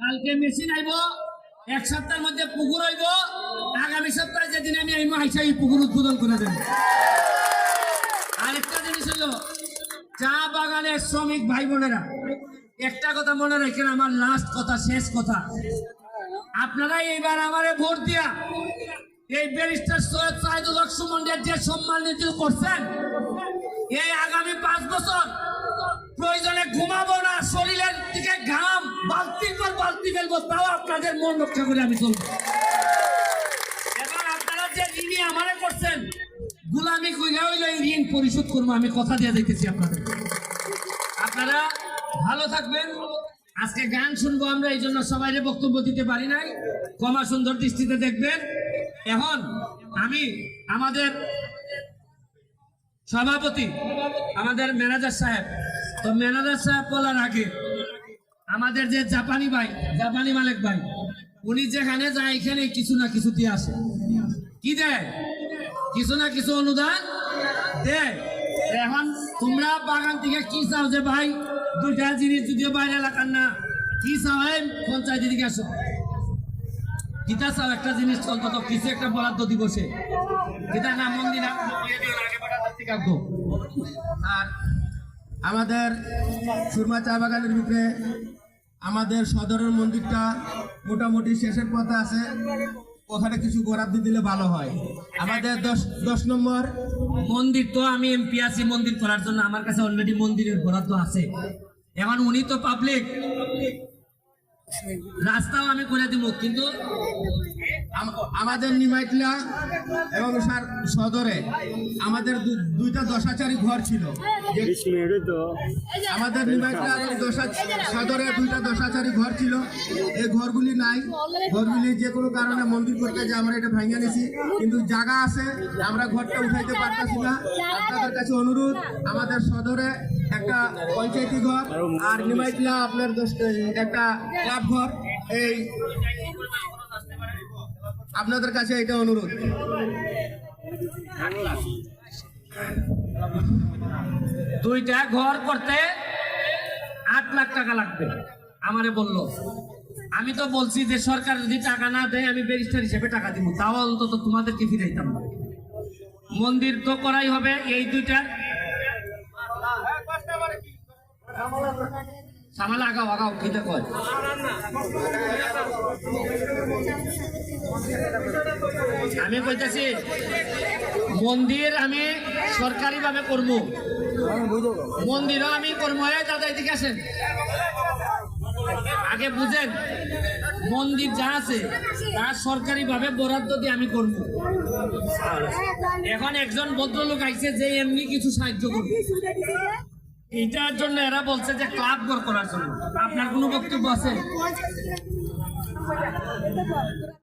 কালকে মেশিন আইব, এক সপ্তাহের মধ্যে পুকুর হইব আগামী সপ্তাহে যেদিন আমি আইব আইসা এই পুকুর উদ্বোধন করে দেব। আরেকটা জিনিস হলো চা বাগানের শ্রমিক ভাই বোনেরা, একটা কথা মনে রাখেন, আমার লাস্ট কথা, শেষ কথা। আপনারা এইবার আমারে ভোট দিয়া এই ব্যারিস্টার সৈয়দ সাইদুল হক সুমনের যে সম্মানিত করছেন, এই আগামী পাঁচ বছর বালতি তাও আপনাদের মন রক্ষা করে আমি চলবো। আজকে গান শুনব আমরা, এই জন্য সবাই বক্তব্য দিতে পারি নাই। সুন্দর দৃষ্টিতে দেখবেন। এখন আমি আমাদের সভাপতি, আমাদের ম্যানেজার সাহেব। তো ম্যানেজার সাহেব বলার আগে আমাদের যে জাপানি ভাই, জাপানি মালিক ভাই, উনি যেখানে যায় এখানে কিছু না কিছু দিয়ে আসে। কি দেয়? কিছু না কিছু অনুদান দেয়। এখন তোমরা বাগান থেকে কি চাও যে ভাই, দুইটা জিনিস যদিও বাইরে এলাকার না, কি চাও এই পঞ্চায়েত দিকে আসো। কিতা চাও একটা জিনিস অন্তত কিছু একটা বরাদ্দ দিবসে। কিতা না, মন্দির আর আমাদের সুরমা চা বাগানের ভিতরে আমাদের সদরের মন্দিরটা মোটামুটি শেষের পথে আছে। ওখানে কিছু বরাদ্দ দিলে ভালো হয়। আমাদের দশ দশ নম্বর মন্দির তো আমি এমপি আছি, মন্দির করার জন্য আমার কাছে অলরেডি মন্দিরের বরাদ্দ আছে। এখন উনি তো পাবলিক রাস্তাও আমি করে দিব, কিন্তু আমাদের নিমাইতলা এবং সার- সদরে আমাদের দুইটা দশাচারী ঘর ছিল। আমাদের নিমাইতলা এবং দশা- সদরে দুইটা দশাচারী ঘর ছিল। এই ঘরগুলি নাই। ঘরগুলি যে কোনো কারণে মন্দির করতে যে আমরা এটা ভাঙিয়ে নিছি। কিন্তু জায়গা আছে আমরা ঘরটা উঠাইতে পারতেছি না। আপনাদের কাছে অনুরোধ আমাদের সদরে একটা পঞ্চায়েতি ঘর আর নিমাইতলা আপনার একটা ক্লাব ঘর। এই আপনাদের কাছে এটা অনুরোধ। দুইটা ঘর করতে আট লাখ টাকা লাগবে, আমারে বলল। আমি তো বলছি যে সরকার যদি টাকা না দেয়, আমি ব্যারিস্টার হিসেবে টাকা দিব। তাও অন্তত তোমাদেরকে ফিরাইতাম না। মন্দির তো করাই হবে এই দুইটা। সামাল আগাও আগাও খেতে কয় আমি কইতেছি মন্দির আমি সরকারি ভাবে করব। মন্দিরও আমি করব। দাদা এদিকে আসেন। আগে বুঝেন, মন্দির যা আছে, তা সরকারি ভাবে বরাদ্দ দিয়ে আমি করব। এখন একজন ভদ্রলোক আইছে যে এমনি কিছু সাহায্য করবে। এটার জন্য এরা বলছে যে ক্লাব ঘর করার জন্য। আপনার কোনো বক্তব্য আছে?